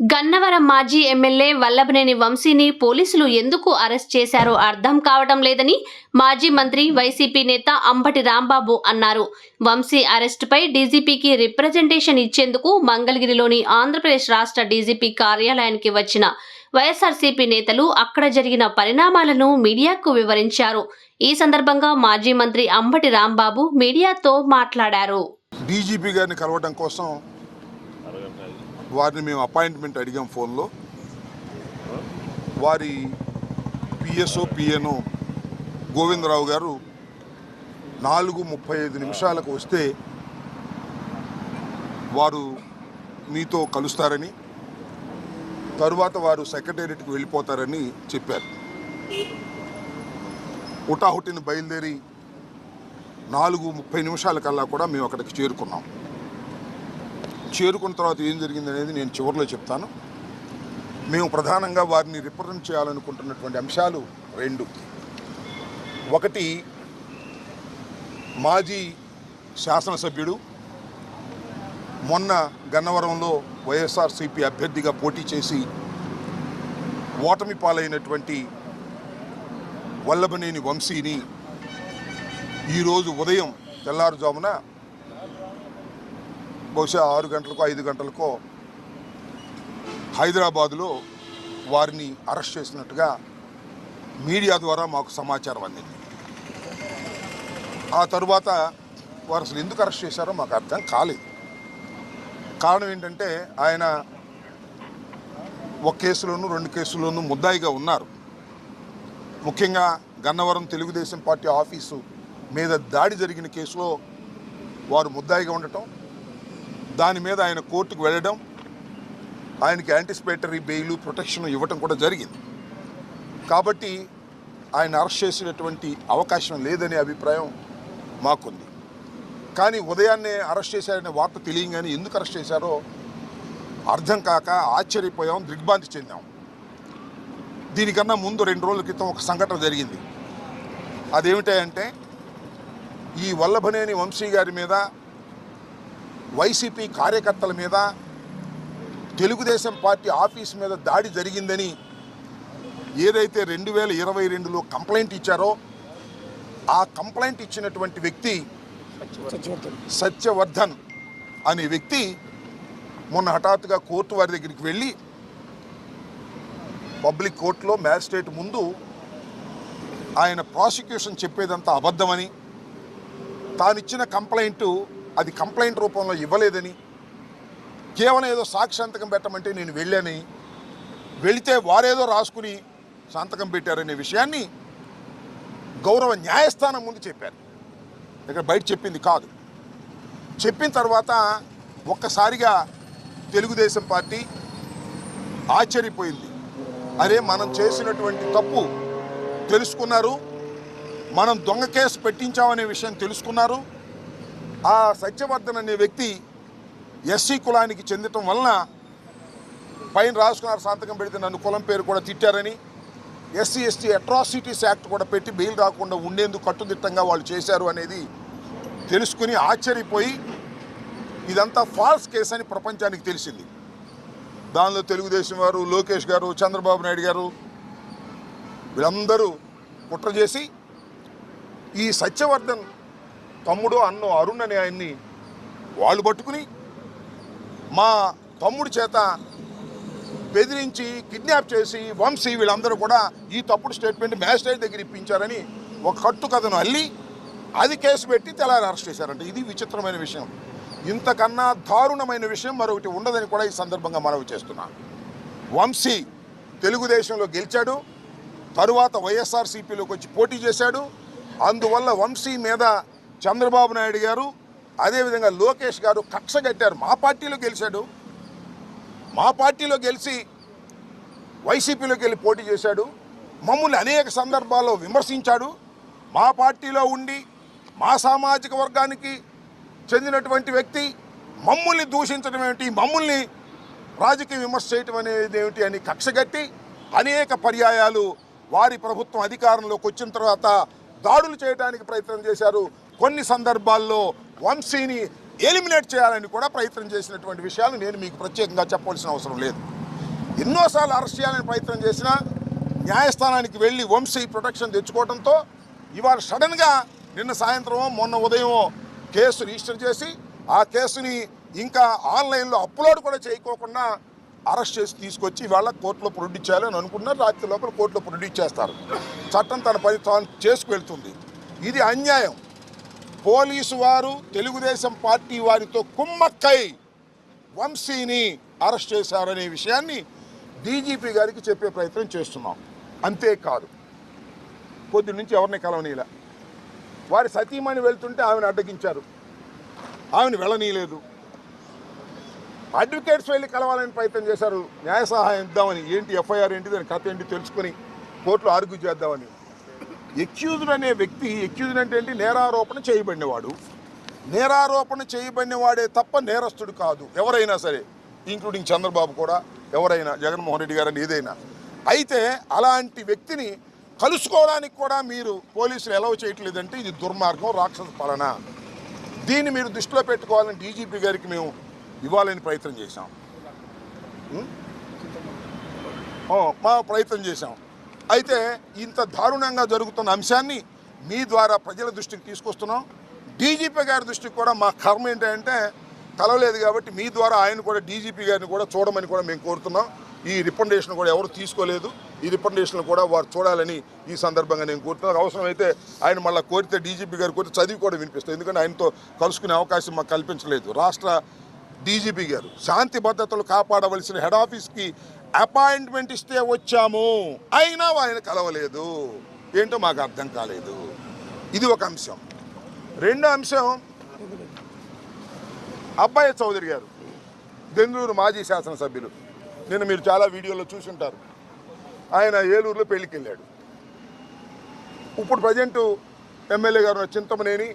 గన్నవరం మాజీ ఎమ్మెల్యే వల్లభనేని వంశీని పోలీసులు ఎందుకు అరెస్ట్ చేశారో అర్థం కావటం లేదని మాజీ మంత్రి వైసీపీ నేత అంబటి రాంబాబు అన్నారు. వంశీ అరెస్టుపై డీజీపీకి రిప్రజెంటేషన్ ఇచ్చేందుకు మంగళగిరిలోని ఆంధ్రప్రదేశ్ రాష్ట్ర డీజీపీ కార్యాలయానికి వచ్చిన వైఎస్ఆర్సీపీ నేతలు అక్కడ జరిగిన పరిణామాలను మీడియాకు వివరించారు. ఈ సందర్భంగా మాజీ మంత్రి అంబటి రాంబాబు మీడియాతో మాట్లాడారు. డీజీపీ గారిని కలవడం కోసం వారిని మేము అపాయింట్మెంట్ అడిగాం ఫోన్లో. వారి పిఎస్ఓ పిఎన్ఓ గోవిందరావు గారు నాలుగు ముప్పై ఐదు నిమిషాలకు వస్తే వారు మీతో కలుస్తారని తరువాత వారు సెక్రటేరియట్కి వెళ్ళిపోతారని చెప్పారు. హుటాహుటిని బయలుదేరి నాలుగు ముప్పై నిమిషాల కల్లా కూడా మేము అక్కడికి చేరుకున్నాం. చేరుకున్న తర్వాత ఏం జరిగింది అనేది నేను చివరిలో చెప్తాను. మేము ప్రధానంగా వారిని రిప్రజెంట్ చేయాలనుకుంటున్నటువంటి అంశాలు రెండు. ఒకటి మాజీ శాసనసభ్యుడు మొన్న గన్నవరంలో వైఎస్ఆర్సీపీ అభ్యర్థిగా పోటీ చేసి ఓటమి పాలైనటువంటి వల్లభనేని వంశీని ఈరోజు ఉదయం తెల్లారుజామున బహుశా ఆరు గంటలకు ఐదు గంటలకో హైదరాబాదులో వారిని అరెస్ట్ చేసినట్టుగా మీడియా ద్వారా మాకు సమాచారం అందింది. ఆ తరువాత వారు అసలు ఎందుకు అరెస్ట్ చేశారో మాకు అర్థం కాలేదు. కారణం ఏంటంటే ఆయన ఒక కేసులోనూ రెండు కేసుల్లోనూ ముద్దాయిగా ఉన్నారు. ముఖ్యంగా గన్నవరం తెలుగుదేశం పార్టీ ఆఫీసు మీద దాడి జరిగిన కేసులో వారు ముద్దాయిగా ఉండటం దాని మీద ఆయన కోర్టుకు వెళ్ళడం ఆయనకి యాంటిసిపేటరీ బెయిల్ ప్రొటెక్షన్ ఇవ్వటం కూడా జరిగింది. కాబట్టి ఆయన అరెస్ట్ చేసేటటువంటి అవకాశం లేదనే అభిప్రాయం మాకుంది. కానీ ఉదయాన్నే అరెస్ట్ చేశారనే వార్త తెలియగానే ఎందుకు అరెస్ట్ చేశారో అర్థం కాక ఆశ్చర్యపోయాం దిగ్భ్రాంతి చెందాం. దీనికన్నా ముందు రెండు రోజుల క్రితం ఒక సంఘటన జరిగింది. అదేమిటంటే ఈ వల్లభనేని వంశీ గారి మీద వైసీపీ కార్యకర్తల మీద తెలుగుదేశం పార్టీ ఆఫీస్ మీద దాడి జరిగిందని ఏదైతే రెండు వేల ఇరవై రెండులో కంప్లైంట్ ఇచ్చారో ఆ కంప్లైంట్ ఇచ్చినటువంటి వ్యక్తి సత్యవర్ధన్ అనే వ్యక్తి మొన్న హఠాత్తుగా కోర్టు వారి దగ్గరికి వెళ్ళి పబ్లిక్ కోర్టులో మ్యాజిస్ట్రేట్ ముందు ఆయన ప్రాసిక్యూషన్ చెప్పేదంతా అబద్ధమని తానిచ్చిన కంప్లైంట్ అది కంప్లైంట్ రూపంలో ఇవ్వలేదని కేవలం ఏదో సాక్షి సంతకం పెట్టమంటే నేను వెళ్ళాని వెళితే వారేదో రాసుకుని సంతకం పెట్టారనే విషయాన్ని గౌరవ న్యాయస్థానం ముందు చెప్పారు. ఇక్కడ బయట చెప్పింది కాదు. చెప్పిన తర్వాత ఒక్కసారిగా తెలుగుదేశం పార్టీ ఆశ్చర్యపోయింది. అరే మనం చేసినటువంటి తప్పు తెలుసుకున్నారు మనం దొంగ కేసు పెట్టించామనే విషయం తెలుసుకున్నారు ఆ సత్యవర్ధన్ అనే వ్యక్తి ఎస్సీ కులానికి చెందటం వలన పైన రాసుకున్నారు సంతకం పెడితే నన్ను కులం పేరు కూడా తిట్టారని ఎస్సీ ఎస్టీ అట్రాసిటీస్ యాక్ట్ కూడా పెట్టి బెయిల్ రాకుండా ఉండేందుకు కట్టుదిట్టంగా వాళ్ళు చేశారు అనేది తెలుసుకుని ఆశ్చర్యపోయి ఇదంతా ఫాల్స్ కేసు అని ప్రపంచానికి తెలిసింది. దానిలో తెలుగుదేశం వారు లోకేష్ గారు చంద్రబాబు నాయుడు గారు వీళ్ళందరూ కుట్ర చేసి ఈ సత్యవర్ధన్ తమ్ముడు అన్నో అరుణ్ అనే ఆయన్ని వాళ్ళు పట్టుకుని మా తమ్ముడి చేత బెదిరించి కిడ్నాప్ చేసి వంశీ వీళ్ళందరూ కూడా ఈ తప్పుడు స్టేట్మెంట్ మ్యాజిస్ట్రేట్ దగ్గర ఇప్పించారని ఒక కట్టు కథను అల్లి అది కేసు పెట్టి తెల్లారి అరెస్ట్ చేశారంట. ఇది విచిత్రమైన విషయం. ఇంతకన్నా దారుణమైన విషయం మరొకటి ఉండదని కూడా ఈ సందర్భంగా మనవి చేస్తున్నా. వంశీ తెలుగుదేశంలో గెలిచాడు తరువాత వైఎస్ఆర్సీపీలోకి వచ్చి పోటీ చేశాడు అందువల్ల వంశీ మీద చంద్రబాబు నాయుడు గారు అదేవిధంగా లోకేష్ గారు కక్ష కట్టారు. మా పార్టీలో గెలిచాడు. మా పార్టీలో గెలిచి వైసీపీలోకి వెళ్ళి పోటీ చేశాడు. మమ్మల్ని అనేక సందర్భాల్లో విమర్శించాడు. మా పార్టీలో ఉండి మా సామాజిక వర్గానికి చెందినటువంటి వ్యక్తి మమ్మల్ని దూషించడం ఏమిటి మమ్మల్ని రాజకీయ విమర్శ చేయటం అనేది ఏమిటి అని కక్షగట్టి అనేక పర్యాయాలు వారి ప్రభుత్వం అధికారంలోకి వచ్చిన తర్వాత దాడులు చేయడానికి ప్రయత్నం చేశారు. కొన్ని సందర్భాల్లో వంశీని ఎలిమినేట్ చేయాలని కూడా ప్రయత్నం చేసినటువంటి విషయాలు నేను మీకు ప్రత్యేకంగా చెప్పవలసిన అవసరం లేదు. ఎన్నోసార్లు అరెస్ట్ చేయాలని ప్రయత్నం చేసినా న్యాయస్థానానికి వెళ్ళి వంశీ ప్రొటెక్షన్ తెచ్చుకోవడంతో ఇవాళ సడన్గా నిన్న సాయంత్రం మొన్న ఉదయం కేసు రిజిస్టర్ చేసి ఆ కేసుని ఇంకా ఆన్లైన్లో అప్లోడ్ కూడా చేయకోకుండా అరెస్ట్ చేసి తీసుకొచ్చి ఇవాళ కోర్టులో ప్రొడ్యూస్ చేయాలని అనుకున్నారు రాత్రి లోపల కోర్టులో ప్రొడ్యూస్ చేస్తారు చట్టం తన పని తాను చేసుకువెళ్తుంది ఇది అన్యాయం. పోలీసు వారు తెలుగుదేశం పార్టీ వారితో కుమ్మక్కై వంశీని అరెస్ట్ చేశారనే విషయాన్ని డీజీపీ గారికి చెప్పే ప్రయత్నం చేస్తున్నాం. అంతేకాదు పొద్దు నుంచి ఎవరిని కలవనీలా వారి సతీమణి వెళ్తుంటే ఆమెను అడ్డగించారు. ఆమెను వెళ్ళనీయలేదు. అడ్వకేట్స్ వెళ్ళి కలవాలని ప్రయత్నం చేశారు. న్యాయ సహాయం ఇద్దామని ఏంటి ఎఫ్ఐఆర్ ఏంటి దాని కథ ఏంటి తెలుసుకొని కోర్టులో ఆర్గ్యూ చేద్దామని. ఎక్యూజ్డ్ అనే వ్యక్తి ఎక్యూజ్డ్ అంటే ఏంటి? నేరారోపణ చేయబడినవాడు. నేరారోపణ చేయబడినవాడే తప్ప నేరస్తుడు కాదు ఎవరైనా సరే ఇంక్లూడింగ్ చంద్రబాబు కూడా ఎవరైనా జగన్మోహన్ రెడ్డి గారని ఏదైనా. అయితే అలాంటి వ్యక్తిని కలుసుకోవడానికి కూడా మీరు పోలీసులు ఎలవ్ చేయట్లేదంటే ఇది దుర్మార్గం రాక్షస పాలన. దీన్ని మీరు దృష్టిలో పెట్టుకోవాలని డీజీపీ గారికి మేము ఇవ్వాలని ప్రయత్నం చేశాం. మా ప్రయత్నం చేశాం. అయితే ఇంత దారుణంగా జరుగుతున్న అంశాన్ని మీ ద్వారా ప్రజల దృష్టికి తీసుకొస్తున్నాం. డీజీపీ గారి దృష్టికి కూడా మా కర్మ ఏంటంటే కలవలేదు కాబట్టి మీ ద్వారా ఆయన కూడా డీజీపీ గారిని కూడా చూడమని కూడా మేము కోరుతున్నాం. ఈ రికమెండేషన్ కూడా ఎవరు తీసుకోలేదు. ఈ రికమెండేషన్ కూడా వారు చూడాలని ఈ సందర్భంగా నేను కోరుతున్నాను. అవసరమైతే ఆయన మళ్ళీ కోరితే డీజీపీ గారు కోరితే చదివి కూడా వినిపిస్తుంది ఎందుకంటే ఆయనతో కలుసుకునే అవకాశం మాకు కల్పించలేదు. రాష్ట్ర డీజీపీ గారు శాంతి భద్రతలు కాపాడవలసిన హెడ్ ఆఫీస్కి అపాయింట్మెంట్ ఇస్తే వచ్చాము. అయినా ఆయన కలవలేదు. ఏంటో మాకు అర్థం కాలేదు. ఇది ఒక అంశం. రెండో అంశం అబ్బాయి చౌదరి గారు దెందూరు మాజీ శాసనసభ్యులు. నిన్న మీరు చాలా వీడియోలో చూసుంటారు. ఆయన ఏలూరులో పెళ్ళికి వెళ్ళాడు ఇప్పుడు ప్రజెంటు ఎమ్మెల్యే గారు చింతమనేని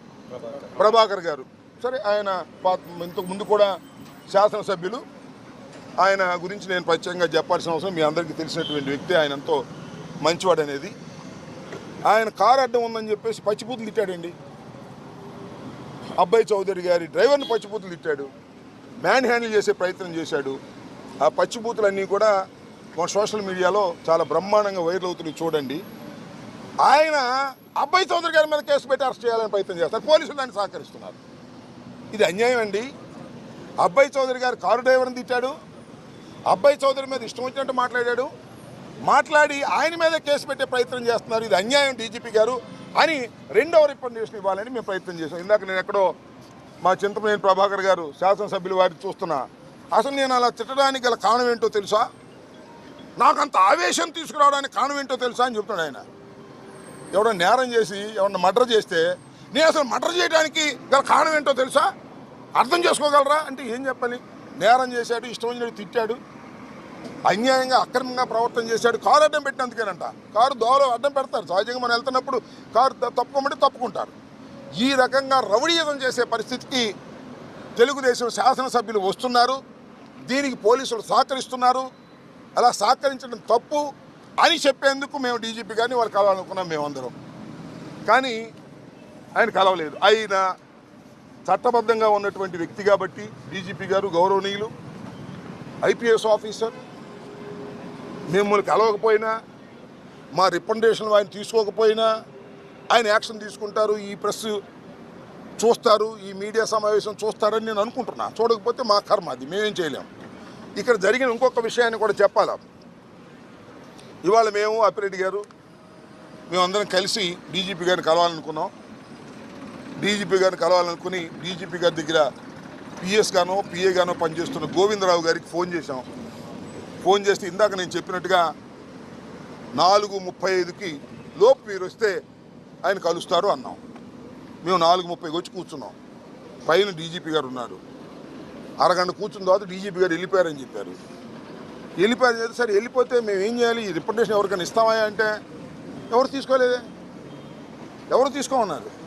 ప్రభాకర్ గారు. సరే ఆయన పా- ఇంతకు ముందు కూడా శాసనసభ్యులు. ఆయన గురించి నేను ప్రత్యేకంగా చెప్పాల్సిన అవసరం మీ అందరికీ తెలిసినటువంటి వ్యక్తి ఆయన ఎంతో మంచివాడు అనేది ఆయన కారు అడ్డం ఉందని చెప్పేసి పచ్చిపూతులు తిట్టాడండి. అబ్బాయి చౌదరి గారి డ్రైవర్ని పచ్చిపూతులు తిట్టాడు. మ్యాన్ హ్యాండిల్ చేసే ప్రయత్నం చేశాడు. ఆ పచ్చిపూతులన్నీ కూడా మన సోషల్ మీడియాలో చాలా బ్రహ్మాండంగా వైరల్ అవుతున్నాయి చూడండి. ఆయన అబ్బాయి చౌదరి గారి మీద కేసు పెట్టి అరెస్ట్ చేయాలని ప్రయత్నం చేస్తారు. పోలీసులు దాన్ని సహకరిస్తున్నారు. ఇది అన్యాయం అండి. అబ్బాయి చౌదరి గారు కారు డ్రైవర్ని తిట్టాడు. అబ్బాయి చౌదరి మీద ఇష్టం వచ్చినట్టు మాట్లాడాడు. మాట్లాడి ఆయన మీద కేసు పెట్టే ప్రయత్నం చేస్తున్నారు. ఇది అన్యాయం డీజీపీ గారు అని రెండవ రికమెండేషన్ ఇవ్వాలని మేము ప్రయత్నం చేశాం. ఇందాక నేను ఎక్కడో మా చింతమనేని ప్రభాకర్ గారు శాసనసభ్యులు వారిని చూస్తున్నా. అసలు నేను అలా తిట్టడానికి గల కారణం ఏంటో తెలుసా? నాకంత ఆవేశం తీసుకురావడానికి కారణం ఏంటో తెలుసా అని చెప్తున్నాడు ఆయన. ఎవడో నేరం చేసి ఎవడన్నా మర్డర్ చేస్తే నేను అసలు మర్డర్ చేయడానికి గల కారణం ఏంటో తెలుసా? అర్థం చేసుకోగలరా? అంటే ఏం చెప్పాలి? నేరం చేశాడు ఇష్టం వచ్చినట్టు తిట్టాడు. అన్యాయంగా అక్రమంగా ప్రవర్తన చేశాడు. కారు అడ్డం పెట్టినందుకేనంట. కారు దోవలో అడ్డం పెడతారు. సహజంగా మనం వెళ్తున్నప్పుడు కారు తప్పుకోమంటే తప్పుకుంటారు. ఈ రకంగా రవడీయుధం చేసే పరిస్థితికి తెలుగుదేశం శాసనసభ్యులు వస్తున్నారు. దీనికి పోలీసులు సహకరిస్తున్నారు. అలా సహకరించడం తప్పు అని చెప్పేందుకు మేము డీజీపీ గారిని వాళ్ళు కలవాలనుకున్నాం మేమందరం. కానీ ఆయన కలవలేదు. ఆయన చట్టబద్ధంగా ఉన్నటువంటి వ్యక్తి కాబట్టి డీజీపీ గారు గౌరవనీయులు. IPS officer. మిమ్మల్ని కలవకపోయినా మా రికమెండేషన్ ఆయన తీసుకోకపోయినా ఆయన యాక్షన్ తీసుకుంటారు ఈ ప్రెస్ చూస్తారు ఈ మీడియా సమావేశం చూస్తారని నేను అనుకుంటున్నా. చూడకపోతే మా కర్మ అది మేమేం చేయలేం. ఇక్కడ జరిగిన ఇంకొక విషయాన్ని కూడా చెప్పాలా? ఇవాళ మేము అప్పిరెడ్డి గారు మేమందరం కలిసి డీజీపీ గారిని కలవాలనుకున్నాం. డీజీపీ గారిని కలవాలనుకుని డీజీపీ గారి దగ్గర పిఎస్ గానో పిఏ గానో పనిచేస్తున్న గోవిందరావు గారికి ఫోన్ చేశాం. ఫోన్ చేస్తే ఇందాక నేను చెప్పినట్టుగా నాలుగు ముప్పై ఐదుకి లోపు మీరు వస్తే ఆయన కలుస్తారు అన్నాం. మేము నాలుగు ముప్పైకి వచ్చి కూర్చున్నాం. పైన డీజీపీ గారు ఉన్నారు. అరగంట కూర్చున్న తర్వాత డీజీపీ గారు వెళ్ళిపోయారని చెప్పారు. వెళ్ళిపోయారు చేస్తే సరే వెళ్ళిపోతే మేము ఏం చేయాలి? ఈ రిప్రజెంటేషన్ ఎవరికైనా ఇస్తామా అంటే ఎవరు తీసుకోలేదే? ఎవరు తీసుకోమన్నారు?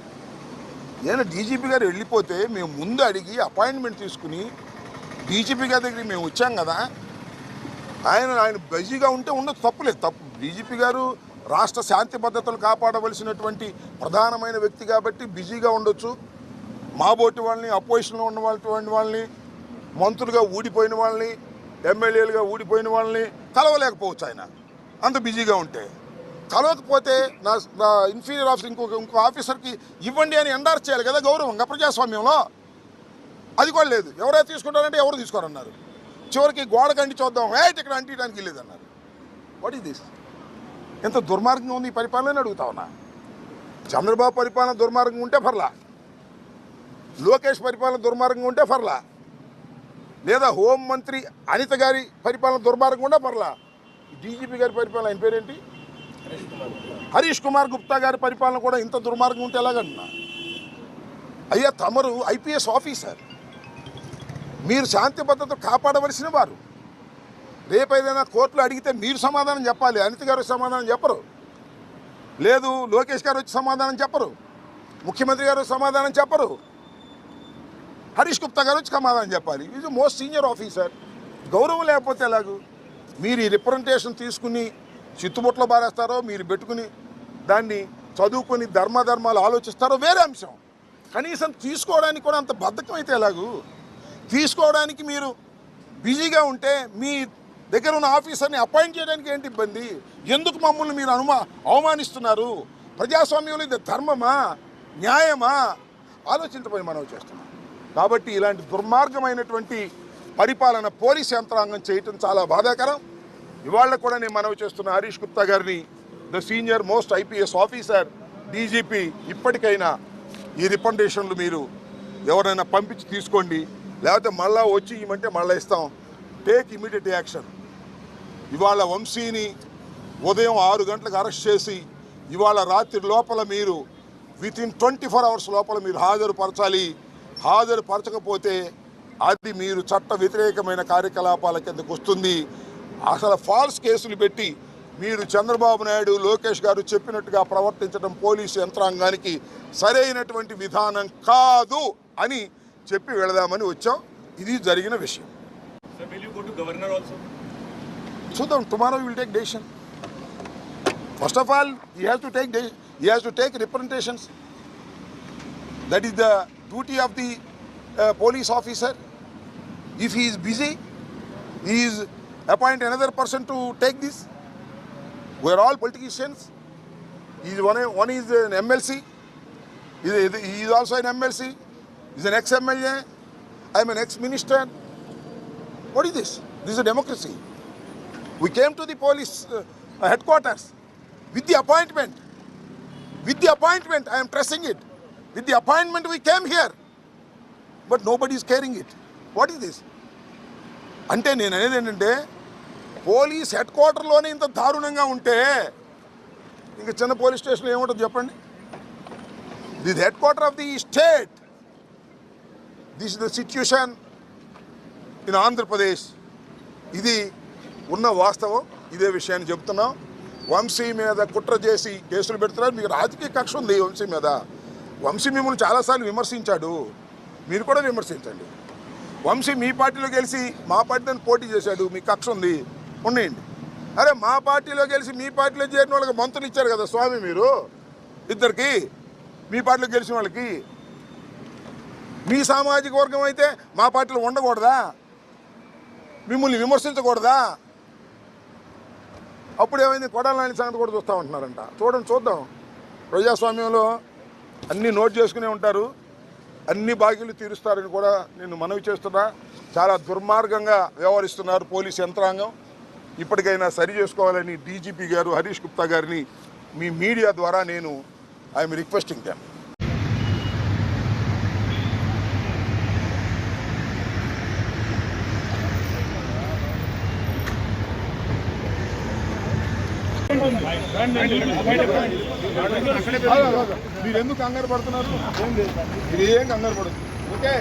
నేను డీజీపీ గారు వెళ్ళిపోతే మేము ముందు అడిగి అపాయింట్మెంట్ తీసుకుని డీజీపీ గారి దగ్గరికి మేము వచ్చాం కదా. ఆయన ఆయన బిజీగా ఉంటే ఉండదు తప్పులేదు. తప్పు డీజీపీ గారు రాష్ట్ర శాంతి భద్రతలు కాపాడవలసినటువంటి ప్రధానమైన వ్యక్తి కాబట్టి బిజీగా ఉండొచ్చు. మాబోటి వాళ్ళని అపోజిషన్లో ఉన్న వాళ్ళటువంటి వాళ్ళని మంత్రులుగా ఊడిపోయిన వాళ్ళని ఎమ్మెల్యేలుగా ఊడిపోయిన వాళ్ళని కలవలేకపోవచ్చు ఆయన. అంత బిజీగా ఉంటే. కలవకపోతే నా నా ఇన్ఫీరియర్ ఆఫీసర్ ఇంకొక ఇంకో ఆఫీసర్కి ఇవ్వండి అని ఎండార్స్ చేయాలి కదా గౌరవంగా ప్రజాస్వామ్యంలో. అది కూడా లేదు. ఎవరైతే తీసుకుంటారంటే ఎవరు తీసుకోరన్నారు. చివరికి గోడ కండి చూద్దాం. ఏట్ ఇక్కడ అంటియడానికి వెళ్ళేదన్నారు. వాట్ ఈస్ దిస్ ఎంత దుర్మార్గంగా ఉంది ఈ పరిపాలన అడుగుతా ఉన్నా. చంద్రబాబు పరిపాలన దుర్మార్గంగా ఉంటే పర్లా. లోకేష్ పరిపాలన దుర్మార్గంగా ఉంటే పర్లా. లేదా హోం మంత్రి అనిత గారి పరిపాలన దుర్మార్గం ఉంటే పర్లా. డీజీపీ గారి పరిపాలన ఆయన పేరేంటి? హరీష్ కుమార్ గుప్తా గారి పరిపాలన కూడా ఇంత దుర్మార్గం ఉంటే ఎలాగంటున్నా అయ్యా తమరు ఐపీఎస్ ఆఫీసర్. మీరు శాంతి భద్రత కాపాడవలసిన వారు. రేపు ఏదైనా కోర్టులో అడిగితే మీరు సమాధానం చెప్పాలి. అనిత గారు వచ్చి సమాధానం చెప్పరు. లేదు లోకేష్ గారు వచ్చి సమాధానం చెప్పరు. ముఖ్యమంత్రి గారు వచ్చి సమాధానం చెప్పరు. హరీష్ గుప్తా గారు వచ్చి సమాధానం చెప్పాలి. Is most senior officer. గౌరవం లేకపోతే ఎలాగూ? మీరు ఈ రిప్రజెంటేషన్ తీసుకుని చిత్తుబుట్లో పారేస్తారో మీరు పెట్టుకుని దాన్ని చదువుకొని ధర్మధర్మాలు ఆలోచిస్తారో వేరే అంశం. కనీసం తీసుకోవడానికి కూడా అంత బద్ధకం అయితే ఎలాగూ? తీసుకోవడానికి మీరు బిజీగా ఉంటే మీ దగ్గర ఉన్న ఆఫీసర్ని అపాయింట్ చేయడానికి ఏంటి ఇబ్బంది? ఎందుకు మమ్మల్ని మీరు అనుమా అవమానిస్తున్నారు? ప్రజాస్వామ్యంలో ఇది ధర్మమా? న్యాయమా? ఆలోచించబోయి మనం చేస్తున్నాం. కాబట్టి ఇలాంటి దుర్మార్గమైనటువంటి పరిపాలన పోలీస్ యంత్రాంగం చేయటం చాలా బాధాకరం. ఇవాళ కూడా నేను మనవి చేస్తున్న హరీష్ గుప్తా గారిని the senior most IPS officer DGP ఇప్పటికైనా ఈ రికమెండేషన్లు మీరు ఎవరైనా పంపించి తీసుకోండి. లేకపోతే మళ్ళా వచ్చి ఇవ్వమంటే మళ్ళీ ఇస్తాం. టేక్ ఇమీడియట్ యాక్షన్ ఇవాళ వంశీని ఉదయం ఆరు గంటలకు అరెస్ట్ చేసి ఇవాళ రాత్రి లోపల మీరు within twenty four hours లోపల మీరు హాజరుపరచాలి. హాజరుపరచకపోతే అది మీరు చట్ట వ్యతిరేకమైన కార్యకలాపాల కిందకు వస్తుంది. అసలు ఫాల్స్ కేసులు పెట్టి మీరు చంద్రబాబు నాయుడు లోకేష్ గారు చెప్పినట్టుగా ప్రవర్తించడం పోలీసు యంత్రాంగానికి సరైనటువంటి విధానం కాదు అని చెప్పి వెళదామని వచ్చాం. ఇది జరిగిన విషయం? చూద్దాం. Tomorrow will take decision first of all he has to take he has to take representations that is the duty of the police officer if he is busy he Is appoint another person to take this we are all politicians is one one is an MLC is also an MLC is an ex MLA I am an ex minister what is this this is democracy We came to the police uh, headquarters with the appointment. With the appointment, I am pressing it. With the appointment, we came here. But nobody is carrying it. What is this? అంటే నేను అనేది ఏంటంటే police head క్వార్టర్లోనే ఇంత దారుణంగా ఉంటే ఇంకా చిన్న police station ఏముంటుంది చెప్పండి? This headquarter of the state this the situation in Andhra Pradesh ఇది ఉన్న వాస్తవం. ఇదే విషయాన్ని చెప్తున్నాం. వంశీ మీద కుట్ర చేసి కేసులు పెడుతున్నారు. మీకు రాజకీయ కక్ష ఉంది వంశీ మీద. వంశీ మిమ్మల్ని చాలాసార్లు విమర్శించాడు. మీరు కూడా విమర్శించండి. వంశీ మీ పార్టీలో గెలిచి మా పార్టీతో పోటీ చేశాడు. మీ కక్ష ఉంది. ఉన్నాయండి అరే మా పార్టీలో గెలిచి మీ పార్టీలో చేరిన వాళ్ళకి మంత్రులు ఇచ్చారు కదా స్వామి మీరు? ఇద్దరికి మీ పార్టీలో గెలిచిన వాళ్ళకి. మీ సామాజిక వర్గం అయితే మా పార్టీలో ఉండకూడదా? మిమ్మల్ని విమర్శించకూడదా? అప్పుడు ఏమైంది? కొడాలని సంగతి కూడా చూస్తూ ఉంటున్నారంట. చూడండి చూద్దాం. ప్రజాస్వామ్యంలో అన్నీ నోట్ చేసుకునే ఉంటారు. అన్ని బాకీలు తీరుస్తారని కూడా నేను మనవి చేస్తున్నా. చాలా దుర్మార్గంగా వ్యవహరిస్తున్నారు పోలీస్ యంత్రాంగం. ఇప్పటికైనా సరి చేసుకోవాలని డీజీపీ గారు హరీష్ గుప్తా గారిని మీ మీడియా ద్వారా నేను ఐఎమ్ రిక్వెస్టింగ్ దామ్ మీరు ఎందుకు కంగారు పడుతున్నారు? మీరు ఏం కంగారు పడదు ఓకే.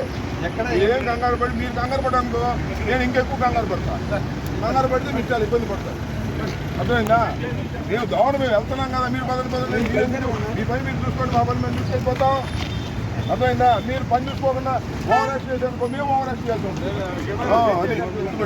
మీరు ఏం కంగారు పడి మీరు కంగారు పడనుకో నేను ఇంకెక్కువ కంగారు పడతా. కంగారు పడితే మీరు చాలా ఇబ్బంది పడతారు. అర్థమైందా? మేము దోవన మేము వెళ్తున్నాం కదా మీరు బదులు బదులు మీ పని మీరు చూసుకోండి మా పని మేము తీసుకెళ్ళిపోతాం అర్థమైందా? మీరు పని చూసుకోకుండా ఓవర్ యాక్షన్ మేము ఓవర్ యాక్షన్ చేస్తాం అది.